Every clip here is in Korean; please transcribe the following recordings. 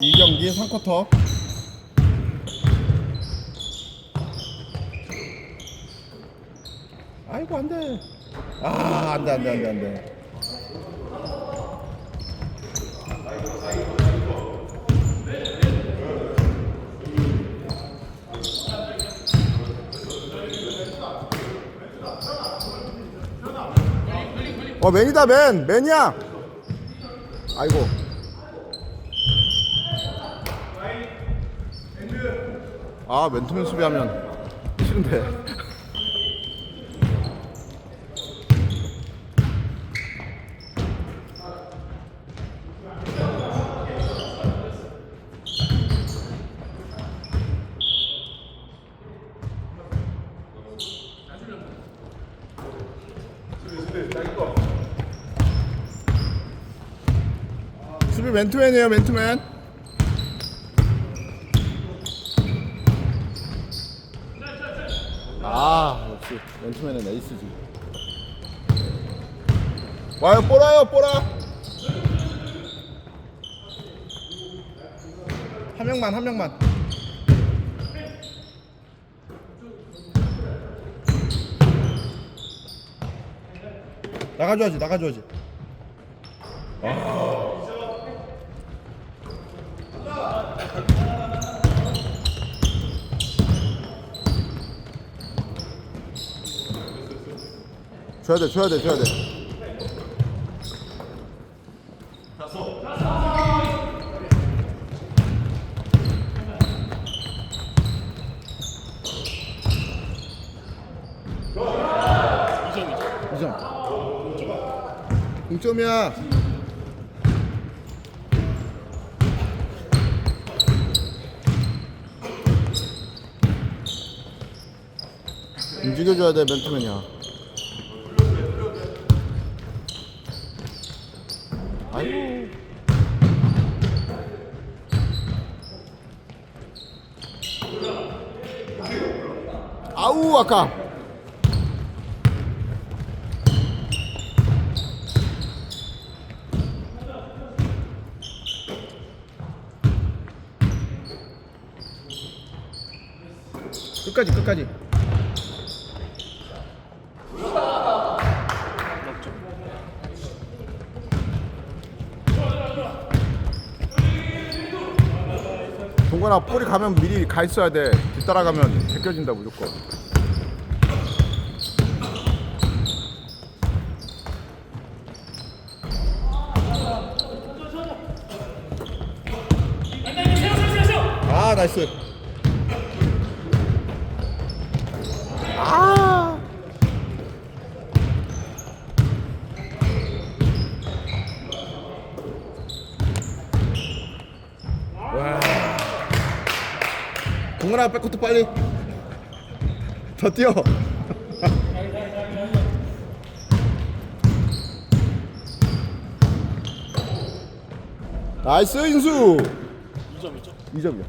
이 경기 3쿼터. 아이고 안돼. 아 안돼 안돼 안돼 안돼. 어 맨이다 맨. 맨이야. 아이고 아 맨투맨 수비하면 싫은데. 맨투맨이에요 맨투맨 아 역시. 맨투맨은 에이스지 와요 뽀라요 뽀라 한 명만 한 명만. 나가줘야지 나가줘야지 줘야 돼 줘야 돼 줘야 돼. 이점 동점이야. 움직여줘야 돼 맨투맨이야 아이고. 아우 아까. 끝까지 끝까지 동건아 볼이 가면 미리 가 있어야 돼. 뒤따라가면 제껴진다 무조건. 아 나이스 동근아 백코트 빨리. 더 뛰어. 나이스 인수. 2점 2점 2점이야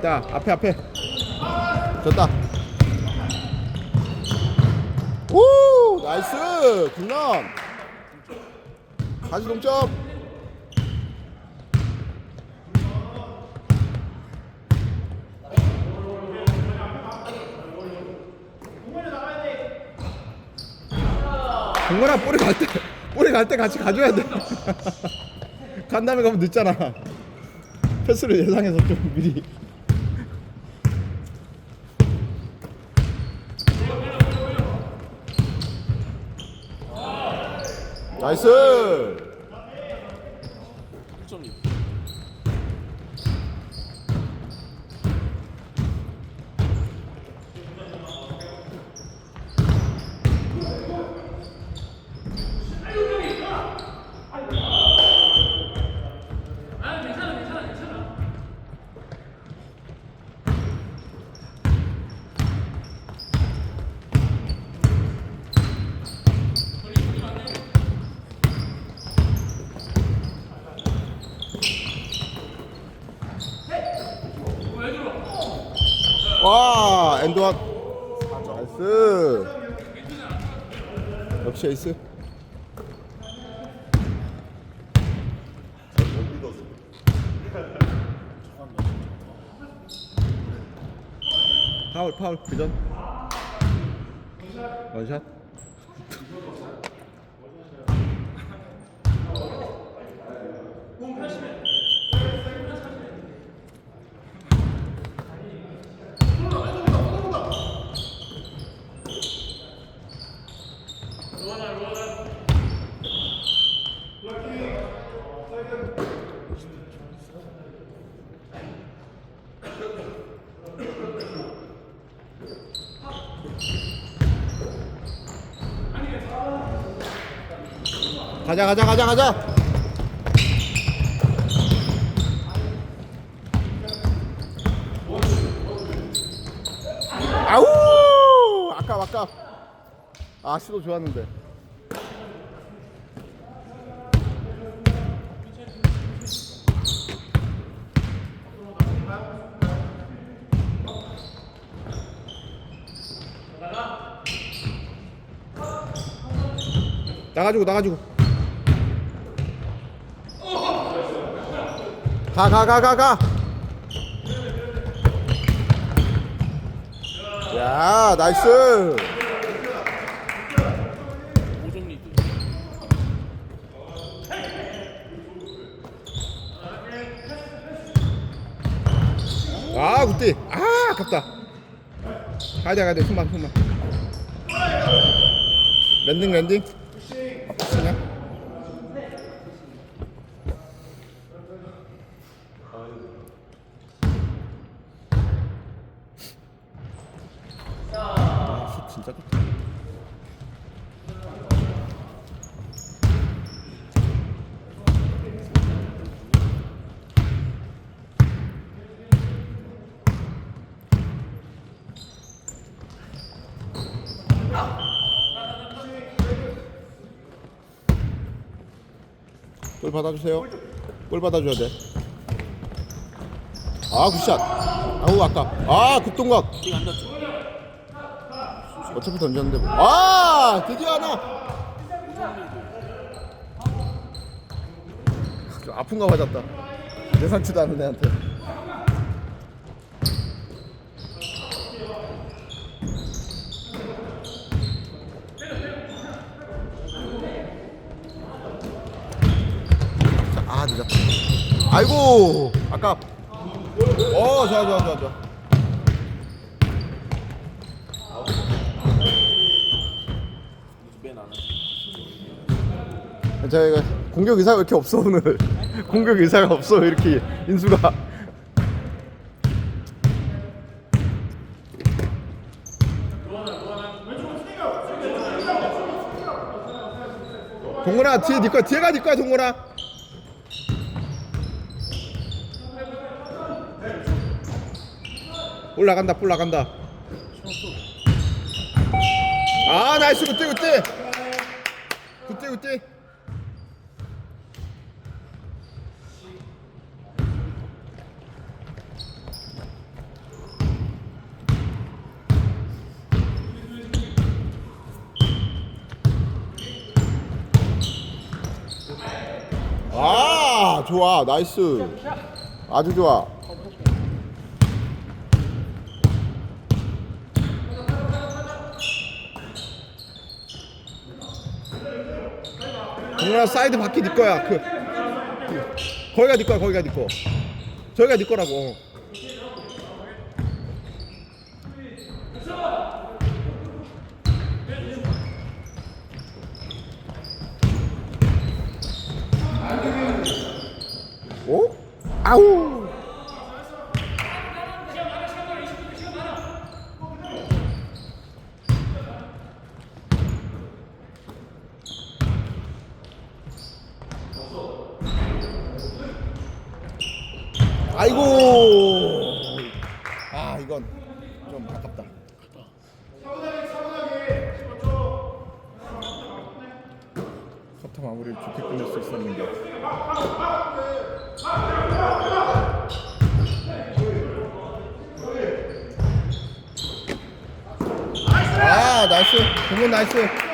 됐다. 앞에 앞에. 됐다. 오! 나이스! 굿남! 다시 동점! 동건아 볼이 갈때 볼이 갈때 같이 가줘야 돼. 간 다음에 가면 늦잖아. 패스를 예상해서 좀 미리. 나이스. 1점 2 아 와 엔드원 나이스. 역시 에이스. 파울 파울 그전. 원샷 가자 가자 가자 가자. 아우 아까 아까 아 시도 좋았는데. 나가지고 나가지고 가 가 가 가 가. 야 나이스. 5점 리드. 아 굿띠 아 아깝다. 가야돼 가야돼. 손만 손만 랜딩 랜딩 그냥 아, 슛 진짜 좋다. 골 받아주세요. 골 받아줘야 돼. 아 굿샷. 아우 아까. 아 굿동각. 킥안 닿죠? 어차피 던졌는데 뭐. 아 드디어 하나. 좀 아픈 거 맞았다. 예상치도 않은 애한테. 아 늦었다. 아이고 아까. 어 좋아 좋아 좋아 좋아. 맨 안에. 저희가 공격 의사가 왜 이렇게 없어 오늘. 공격 의사가 없어 왜 이렇게 인수가. 동건아 뒤에 니꺼 뒤에 가 니꺼 동건아. 올라간다 올라간다. 아 나이스 굿띠 굿띠 굿띠 굿띠 아 좋아 나이스. 아주 좋아. 동훈아 사이드 바퀴 네 거야. 그 그, 거기가 네 거야 거기가 네 거. 저기가 네 거라고 오? 아우. 아이고. 아 이건 좀 아깝다. 커터 마무리를 좋게 끝낼 수 있었는데 나이스. 동문 나이스.